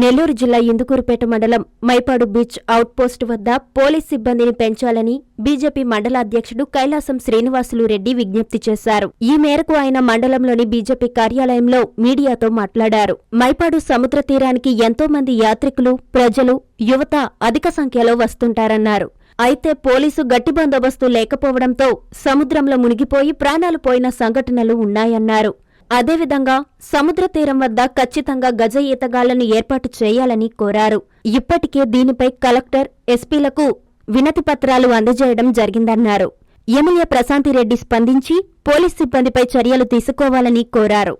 నెల్లూరు జిల్లా ఇందుకూరుపేట మండలం Mypadu beach out post వద్ద పోలీస్ సిబ్బందిని పెంచాలని బీజేపీ మండల అధ్యక్షుడు కైలాసం శ్రీనివాసులు రెడ్డి విజ్ఞప్తి చేశారు. ఈ మేరకు ఆయన మండలంలోని బీజేపీ కార్యాలయంలో మీడియాతో మాట్లాడారు. మైపాడు సముద్ర తీరానికి ఎంతో మంది యాత్రికులు ప్రజలు యువత అధిక సంఖ్యలో వస్తుంటారన్నారు. అయితే పోలీసు గట్టి బందోబస్తు లేకపోవడంతో సముద్రంలో మునిగిపోయి ప్రాణాలు పోయిన సంఘటనలు ఉన్నాయన్నారు. అదేవిధంగా సముద్ర తీరం వద్ద ఖచ్చితంగా గజ ఈతగాళ్ళను ఏర్పాటు చేయాలని కోరారు. ఇప్పటికే దీనిపై కలెక్టర్ ఎస్పీలకు వినతి పత్రాలు అందజేయడం జరిగిందన్నారు. ఎమ్మెల్యే ప్రశాంతిరెడ్డి స్పందించి పోలీస్ సిబ్బందిపై చర్యలు తీసుకోవాలని కోరారు.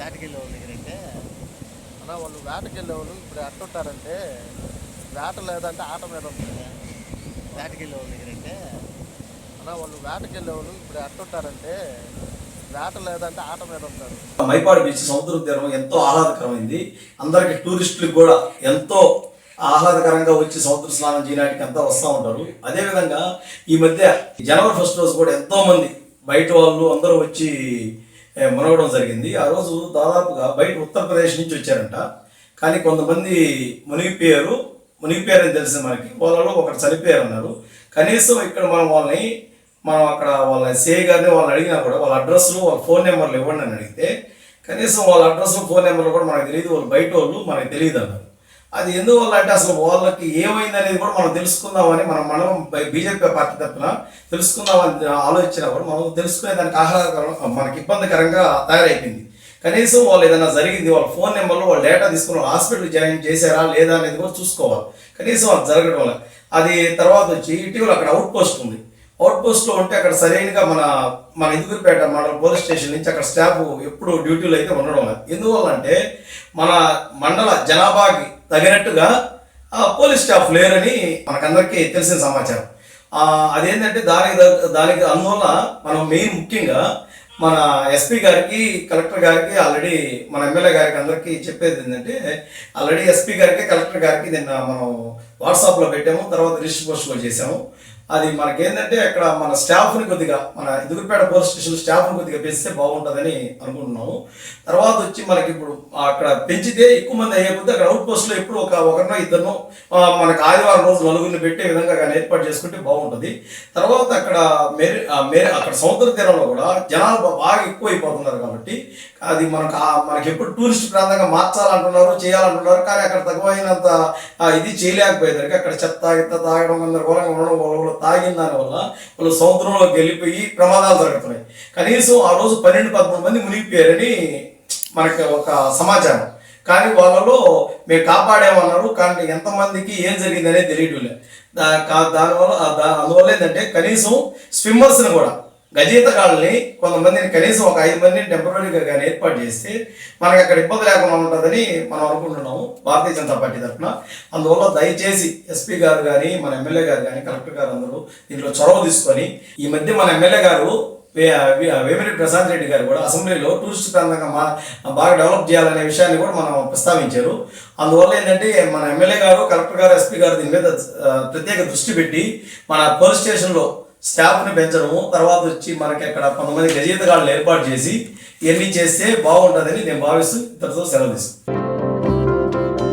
వేటకెళ్ళే వాళ్ళ దగ్గర అంటే అన్న వాళ్ళు వేటకెళ్ళే వాళ్ళు ఇప్పుడు ఎట్టుంటారంటే వేట లేదంటే ఆట మీద ఉంటుంది వేటకెళ్ళే వాళ్ళ దగ్గర అంటే అన్న వాళ్ళు వేటకెళ్ళే వాళ్ళు ఇప్పుడు ఎట్టుంటారంటే వేట లేదంటే ఆట మీద ఉంటారు. మైపాడు బీచ్ సముద్ర తీరం ఎంతో ఆహ్లాదకరమైంది. అందరికి టూరిస్టులకు కూడా ఎంతో ఆహ్లాదకరంగా వచ్చి సముద్ర స్నానం చేయడానికి అంతా వస్తూ ఉంటారు. అదేవిధంగా ఈ మధ్య జనవరి ఫస్ట్ రోజు కూడా ఎంతో మంది బయట వాళ్ళు అందరూ వచ్చి మునగడం జరిగింది. ఆ రోజు దాదాపుగా బయట ఉత్తరప్రదేశ్ నుంచి వచ్చారంట. కానీ కొంతమంది మునిగిపోయారు. మునిగిపోయారని తెలిసింది మనకి వాళ్ళలో ఒకరు చనిపోయారు అన్నారు కనీసం ఇక్కడ మనం వాళ్ళని మనం అక్కడ వాళ్ళ సిఐ గారిని వాళ్ళని అడిగినా కూడా వాళ్ళ అడ్రస్లు వాళ్ళ ఫోన్ నెంబర్లు ఇవ్వండి అని అడిగితే కనీసం వాళ్ళ అడ్రస్ ఫోన్ నెంబర్లు కూడా మనకు తెలియదు. వాళ్ళు బయట వాళ్ళు మనకు తెలియదు అన్నారు. అది ఎందువల్ల అంటే అసలు వాళ్ళకి ఏమైంది అనేది కూడా మనం తెలుసుకుందామని మనం మనం బీజేపీ పార్టీ తరఫున తెలుసుకుందామని ఆలోచించినప్పుడు మనం తెలుసుకునే దానికి ఆహ్లాదకరం మనకి ఇబ్బందికరంగా తయారైపోయింది. కనీసం వాళ్ళు ఏదైనా జరిగింది వాళ్ళ ఫోన్ నెంబర్లో వాళ్ళు డేటా తీసుకుని హాస్పిటల్ జాయిన్ చేశారా లేదా అనేది కూడా చూసుకోవాలి. కనీసం అది జరగడం వల్ల. అది తర్వాత వచ్చి ఇటీవల అక్కడ అవుట్ పోస్ట్ ఉంది. అవుట్ పోస్ట్లో ఉంటే అక్కడ సరైనగా మన మన ఇందుకురిపేట మండల పోలీస్ స్టేషన్ నుంచి అక్కడ స్టాఫ్ ఎప్పుడు డ్యూటీలో అయితే ఉండడం ఎందువల్ల అంటే మన మండల జనాభాకి తగినట్టుగా పోలీస్ స్టాఫ్ లేరని మనకందరికీ తెలిసిన సమాచారం. అదేంటంటే దానికి దానికి అందువల్ల మనం మెయిన్ ముఖ్యంగా మన ఎస్పీ గారికి కలెక్టర్ గారికి ఆల్రెడీ మన ఎమ్మెల్యే గారికి అందరికీ చెప్పేది ఏంటంటే ఆల్రెడీ ఎస్పీ గారికి కలెక్టర్ గారికి నిన్న మనం వాట్సాప్లో పెట్టాము తర్వాత రిజిస్టర్ పోస్ట్లో చేసాము అది మనకేంటంటే అక్కడ మన స్టాఫ్ని కొద్దిగా మన ఎదుగుపేట పోలీస్ స్టేషన్ స్టాఫ్ని కొద్దిగా పెంచితే బాగుంటుందని అనుకుంటున్నాము. తర్వాత వచ్చి మనకి ఇప్పుడు అక్కడ పెంచితే ఎక్కువ మంది అయ్యేపోతే అక్కడ అవుట్ పోస్ట్లో ఎప్పుడు ఒక ఒకరినో ఇద్దరినో మనకు ఆదివారం రోజు నలుగురిని పెట్టే విధంగా కానీ ఏర్పాటు చేసుకుంటే బాగుంటుంది. తర్వాత అక్కడ మేరే మేరే అక్కడ సముద్ర తీరంలో కూడా జనాలు బాగా ఎక్కువ అయిపోతున్నారు కాబట్టి అది మనకు మనకి ఎప్పుడు టూరిస్ట్ ప్రాంతంగా మార్చాలంటున్నారు చేయాలంటున్నారు కానీ అక్కడ తక్కువైనంత ఇది చేయలేకపోయేసరికి అక్కడ చెత్త గిత్త తాగడం గందరగోళంగా ఉండడం తాగిన దానివల్ల వాళ్ళు సముద్రంలోకి వెళ్ళిపోయి ప్రమాదాలు జరుగుతున్నాయి. కనీసం ఆ రోజు పన్నెండు పదమూడు మంది మునిగిపోయారని మనకి ఒక సమాచారం. కానీ వాళ్ళలో మేము కాపాడేమన్నారు కానీ ఎంతమందికి ఏం జరిగిందనేది తెలియడం లేదు. దానివల్ల దా- అందువల్ల ఏంటంటే కనీసం స్విమ్మర్స్ని కూడా గజీతగాళ్ళని కొంతమందిని కనీసం ఒక ఐదు మందిని టెంపరీగా కానీ ఏర్పాటు చేస్తే మనకి అక్కడ ఇబ్బంది లేకుండా ఉంటుందని మనం అనుకుంటున్నాము. భారతీయ జనతా పార్టీ తరఫున. అందువల్ల దయచేసి ఎస్పీ గారు కానీ మన ఎమ్మెల్యే గారు కానీ కలెక్టర్ గారు అందరూ దీంట్లో చొరవ తీసుకొని ఈ మధ్య మన ఎమ్మెల్యే గారు వే- వేమిరెడ్డి ప్రశాంత్ రెడ్డి గారు కూడా అసెంబ్లీలో టూరిస్ట్ ప్రాంతంగా మా బాగా డెవలప్ చేయాలనే విషయాన్ని కూడా మనం ప్రస్తావించారు. అందువల్ల ఏంటంటే మన ఎమ్మెల్యే గారు కలెక్టర్ గారు ఎస్పీ గారు దీని మీద ప్రత్యేక దృష్టి పెట్టి మన పోలీస్ స్టేషన్లో స్టాఫ్ని పెంచడము తర్వాత వచ్చి మనకి అక్కడ కొంతమంది గజయితగాళ్ళని ఏర్పాటు చేసి ఇవన్నీ చేస్తే బాగుంటుందని నేను భావిస్తూ ఇతరులతో సెలవు తీసుకుంటాను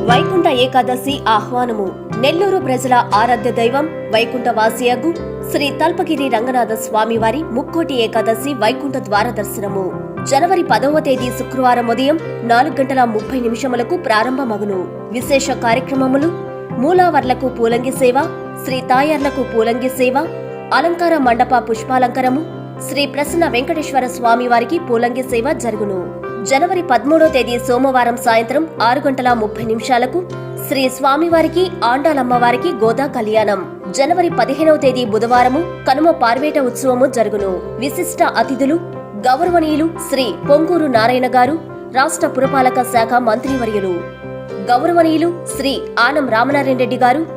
వైకుంఠ ఏకాదశి ఆహ్వానము. నెల్లూరు ప్రజల ఆరాధ్య దైవం వైకుంఠ వాసియగు శ్రీ తల్పగిరి రంగనాథ స్వామివారి ముక్కోటి ఏకాదశి వైకుంఠ ద్వార దర్శనము. జనవరి పదవ తేదీ శుక్రవారం ఉదయం నాలుగు గంటల ముప్పై నిమిషములకు ప్రారంభమగును. విశేష కార్యక్రమములు మూలావర్లకు పూలంగి సేవ శ్రీ తాయర్లకు పూలంగి సేవ అలంకార మండప పుష్పాలంకరము శ్రీ ప్రసన్న వెంకటేశ్వర స్వామి వారికి పూలంగి సేవ జరుగును. జనవరి పదమూడో తేదీ సోమవారం సాయంత్రం ఆరు గంటల ముప్పై నిమిషాలకు శ్రీ స్వామివారికి ఆండాలమ్మవారికి గోదా కళ్యాణం. జనవరి పదిహేనవ తేదీ బుధవారము కనుమ పార్వేట ఉత్సవము జరుగును. విశిష్ట అతిథులు గౌరవనీయులు శ్రీ పొంగూరు నారాయణ గారు రాష్ట్ర పురపాలక శాఖ మంత్రివర్యులు. గౌరవనీయులు శ్రీ ఆనం రామనారాయణ రెడ్డి గారు